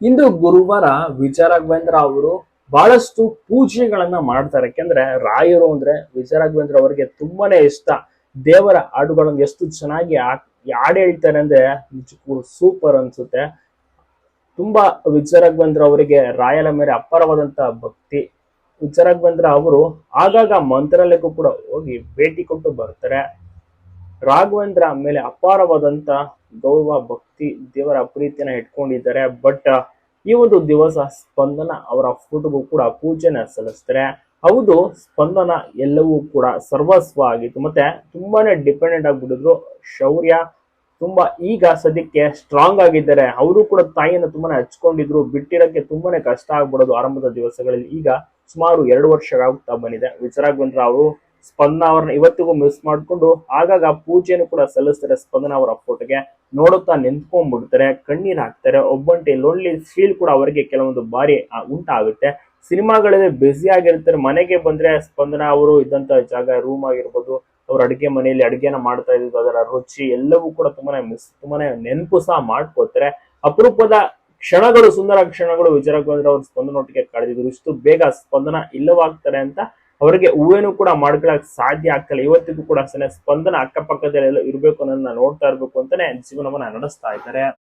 ಇಂದು ಗುರುವಾರ ವಿಜಯ ರಾಘವೇಂದ್ರ ಅವರು ಬಹಳಷ್ಟು ಪೂಜೆಗಳನ್ನ ಮಾಡ್ತಾರೆ. ಯಾಕೆಂದ್ರೆ ರಾಯರು ಅಂದ್ರೆ ವಿಜಯ ರಾಘವೇಂದ್ರ ಅವರಿಗೆ ತುಂಬಾನೇ ಇಷ್ಟ. ದೇವರ ಹಾಡುಗಳನ್ನು ಎಷ್ಟು ಚೆನ್ನಾಗಿ ಹಾಡ್ ಹೇಳ್ತಾರೆ ಅಂದ್ರೆ ನಿಜಕ್ಕೂ ಸೂಪರ್ ಅನ್ಸುತ್ತೆ. ತುಂಬಾ ವಿಜಯ ರಾಘವೇಂದ್ರ ಅವರಿಗೆ ರಾಯಲ ಮೇಲೆ ಅಪಾರವಾದಂತಹ ಭಕ್ತಿ. ವಿಜಯ ರಾಘವೇಂದ್ರ ಅವರು ಆಗಾಗ ಮಂತ್ರಾಲಯಕ್ಕೂ ಕೂಡ ಹೋಗಿ ಭೇಟಿ ಕೊಟ್ಟು ಬರ್ತಾರೆ. ರಾಘವೇಂದ್ರ ಮೇಲೆ ಅಪಾರವಾದಂತ ಗೌರವ, ಭಕ್ತಿ ದೇವರ ಪ್ರೀತಿಯನ್ನ ಇಟ್ಕೊಂಡಿದ್ದಾರೆ. ಬಟ್ ಈ ಒಂದು ದಿವಸ ಸ್ಪಂದನ ಅವರ ಫೋಟೋಗೂ ಕೂಡ ಪೂಜೆನ ಸಲ್ಲಿಸ್ತಾರೆ. ಹೌದು, ಸ್ಪಂದನ ಎಲ್ಲವೂ ಕೂಡ ಸರ್ವಸ್ವ ಆಗಿತ್ತು. ಮತ್ತೆ ತುಂಬಾನೇ ಡಿಪೆಂಡೆಂಟ್ ಆಗ್ಬಿಟ್ಟಿದ್ರು ಶೌರ್ಯ. ತುಂಬಾ ಈಗ ಸದ್ಯಕ್ಕೆ ಸ್ಟ್ರಾಂಗ್ ಆಗಿದ್ದಾರೆ. ಅವರು ಕೂಡ ತಾಯಿಯನ್ನು ತುಂಬಾನೇ ಹಚ್ಕೊಂಡಿದ್ರು. ಬಿಟ್ಟಿರಕ್ಕೆ ತುಂಬಾನೇ ಕಷ್ಟ ಆಗ್ಬಿಡೋದು ಆರಂಭದ ದಿವಸಗಳಲ್ಲಿ. ಈಗ ಸುಮಾರು ಎರಡು ವರ್ಷ ಆಗುತ್ತಾ ಬಂದಿದೆ. ವಿಚಾರಾಘವೇಂದ್ರ ಅವರು ಸ್ಪಂದನ ಅವರನ್ನ ಇವತ್ತಿಗೂ ಮಿಸ್ ಮಾಡಿಕೊಂಡು ಆಗಾಗ ಪೂಜೆಯನ್ನು ಕೂಡ ಸಲ್ಲಿಸ್ತಾರೆ ಸ್ಪಂದನ ಅವರ ಫೋಟೋಗೆ ನೋಡುತ್ತಾ ನಿಂತ್ಕೊಂಡ್ಬಿಡ್ತಾರೆ, ಕಣ್ಣೀರ್ ಹಾಕ್ತಾರೆ, ಒಬ್ಬಂಟಿ ಲೋನ್ಲಿ ಫೀಲ್ ಕೂಡ ಅವರಿಗೆ ಕೆಲವೊಂದು ಬಾರಿ ಉಂಟಾಗುತ್ತೆ. ಸಿನಿಮಾಗಳಲ್ಲಿ ಬ್ಯುಸಿ ಆಗಿರ್ತಾರೆ, ಮನೆಗೆ ಬಂದ್ರೆ ಸ್ಪಂದನ ಅವರು ಇದ್ದಂತ ಜಾಗ ರೂಮ್ ಆಗಿರ್ಬೋದು, ಅವ್ರ ಅಡಿಗೆ ಮನೆಯಲ್ಲಿ ಅಡಿಗೆನ ಮಾಡ್ತಾ ಇದ್ದು ಅದರ ರುಚಿ ಎಲ್ಲವೂ ಕೂಡ ತುಂಬಾನೇ ಮಿಸ್ ತುಂಬಾನೇ ನೆನಪು ಸಹ ಮಾಡ್ಕೋತಾರೆ. ಅಪರೂಪದ ಕ್ಷಣಗಳು, ಸುಂದರ ಕ್ಷಣಗಳು ವಿಜಯರಾಘವೇಂದ್ರ ಅವ್ರ ಸ್ಪಂದನೊಟ್ಟಿಗೆ ಕಳೆದಿದ್ರು ಇಷ್ಟು ಬೇಗ ಸ್ಪಂದನ ಇಲ್ಲವಾಗ್ತಾರೆ ಅಂತ ಅವರಿಗೆ ಹೂವೇನು ಕೂಡ ಮಾಡ್ಕೊಳಕ್ ಸಾಧ್ಯ ಆಗ್ತಿಲ್ಲ. ಇವತ್ತಿಗೂ ಕೂಡ ಸ್ಪಂದನ ಅಕ್ಕಪಕ್ಕದಲ್ಲಿ ಇರಬೇಕು ಇರ್ಬೇಕು ಅನ್ನೋದನ್ನ ನೋಡ್ತಾ ಇರಬೇಕು ಅಂತಾನೆ ಜೀವನವನ್ನ ನಡೆಸ್ತಾ ಇದ್ದಾರೆ.